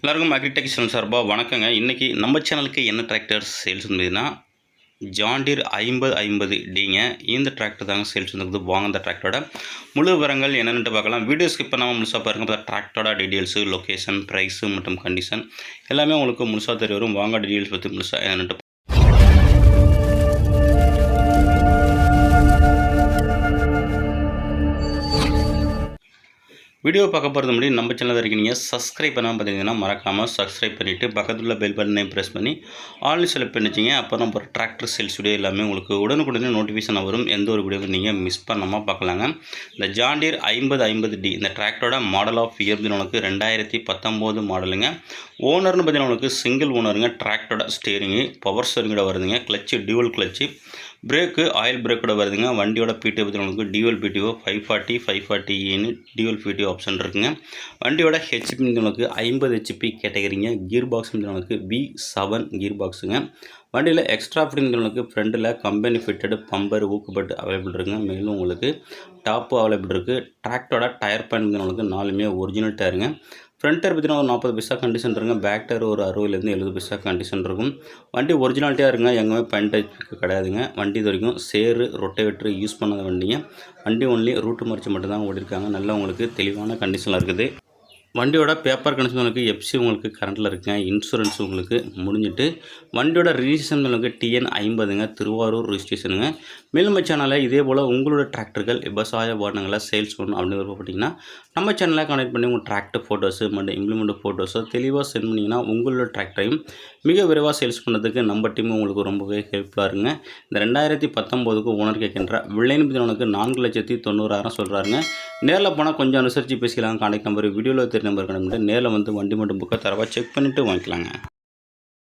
எல்லாருக்கும் agritech channel சார்பாக வணக்கங்க. இன்றைக்கி நம்ம சேனலுக்கு என்ன டிராக்டர்ஸ் சேல்ஸ் வந்ததுன்னா ஜாண்டீர் ஐம்பது ஐம்பது டிங்க இந்த டிராக்டர் தாங்க சேல்ஸ் வந்துருக்குது. வாங்க இந்த டிராக்டரோட முழு விவரங்கள் என்னென்னு பார்க்கலாம். வீடியோ ஸ்கிப் பண்ணாமல் முழுசாக பாருங்க. அப்போ டிராக்டரோட டீட்டெயில்ஸு லொக்கேஷன் ப்ரைஸு மற்றும் கண்டிஷன் எல்லாமே உங்களுக்கு முழுசாக தெரிய வரும். வாங்க டீட்டெயில்ஸ் பற்றி முழுசாக என்னென்னு வீடியோ பார்க்க போகிறது முன்னாடி நம்ம சேனல் வரைக்கும் நீங்கள் சப்ஸ்கிரைப் பண்ணாமல் பார்த்தீங்கன்னா மறக்காமல் சப்ஸ்கிரைப் பண்ணிவிட்டு பக்கத்தில் பெல் பட்டனை ப்ரெஸ் பண்ணி ஆல் செலக்ட் பண்ணிச்சிங்க அப்போ நம்ம டிராக்டர் சேல்ஸ் வீடியோ எல்லாமே உங்களுக்கு உடனுக்குடனே நோட்டிஃபிகேஷன் வரும். எந்த ஒரு வீடியோவும் நீங்கள் மிஸ் பண்ணாமல் பார்க்கலாங்க. இந்த ஜாண்டியர் ஐம்பது ஐம்பது டி இந்த டிராக்டரோட மாடல் ஆஃப் இயர் உங்களுக்கு ரெண்டாயிரத்தி பத்தொம்போது மாடலுங்க ஓனர்னு பார்த்தீங்கன்னா உங்களுக்கு சிங்கிள் ஓனருங்க டிராக்டரோட ஸ்டேரிங்கு பவர் ஸ்டேரிங்கோட வருதுங்க. Clutch dual clutch brake oil பிரேக்கோட வருதுங்க. வண்டியோட பிடிஓ பற்றி உங்களுக்கு dual PTO five forty five forty ஏன்னு டியூவல் பிடிஓ ஆப்ஷன் இருக்குங்க. வண்டியோட ஹெச்பி உங்களுக்கு ஐம்பது ஹெச்பி கேட்டகரிங்க. கீர் பாக்ஸ் உங்களுக்கு பி செவன் கியர் பாக்ஸுங்க வண்டியில் எக்ஸ்ட்ரா ஃபிட்டிங்களுக்கு ஃப்ரண்டில் கம்பெனி ஃபிட்டடு பம்பர் ஊக்குப்பட்டு அவைலபிள் இருக்குங்க. மேலும் உங்களுக்கு டாப்பு அவைலபிள் இருக்குது டிராக்டரோட டயர் பேன் நாலுமே ஒரிஜினல் டயருங்க ஃப்ரண்ட் டயர் பார்த்தீங்கன்னா ஒரு நாற்பது பைசா கண்டிஷன் இருக்குங்க. பேக் டயர் ஒரு அறுபதுலேருந்து எழுபது பைசா கண்டிஷன் இருக்கும். வண்டி ஒரிஜினாலிட்டியாக இருங்க எங்கேயுமே பென் கிடையாதுங்க. வண்டி இது வரைக்கும் சேரு ரொட்டேவேட்ரு யூஸ் பண்ணாத வண்டிங்க. வண்டி ஒன்லி ரூட்டு மறிச்சு மட்டும்தான் ஓடிருக்காங்க நல்லா உங்களுக்கு தெளிவான கண்டிஷனில் இருக்குது. வண்டியோட பேப்பர் கனெக்ஷன் உங்களுக்கு எஃப்சி உங்களுக்கு கரண்ட்டில் இருக்குங்க. இன்சூரன்ஸ் உங்களுக்கு முடிஞ்சிட்டு வண்டியோட ரிஜிஸ்ட்ரேஷன் உங்களுக்கு டிஎன் ஐம்பதுங்க. திருவாரூர் ரிஜிஸ்ட்ரேஷனுங்க மேலும் சேனலில் இதே போல் உங்களோட டிராக்டர்கள் விவசாய வாகனங்களை சேல்ஸ் பண்ணணும் அப்படின்னு பார்த்தீங்கன்னா நம்ம சேனலை கனெக்ட் பண்ணி உங்கள் டிராக்டர் ஃபோட்டோஸு மற்றும் இம்ப்ளிமெண்ட் ஃபோட்டோஸோ தெளிவாக சென்ட் பண்ணிங்கன்னா உங்களோட டிராக்டரையும் மிக விரைவாக சேல்ஸ் பண்ணுறதுக்கு நம்ம டீம் உங்களுக்கு ரொம்பவே ஹெல்ப்ஃபுல்லாக இருங்க. இந்த ரெண்டாயிரத்தி பத்தொம்போதுக்கு ஓனர் கேட்கின்ற வில்லைன்னு நான்கு லட்சத்தி தொண்ணூறாயிரம் சொல்கிறாருங்க நேரில் போனால் கொஞ்சம் அனுசரித்து பேசிக்கலாம் கான்டாக்ட் நம்பர் வீடியோவில் தெரிய நம்பர் கிளம்பிட்டு நேரில் வந்து வண்டி மட்டும் புக்கை தரவாக செக் பண்ணிவிட்டு வாங்கிக்கலாங்க.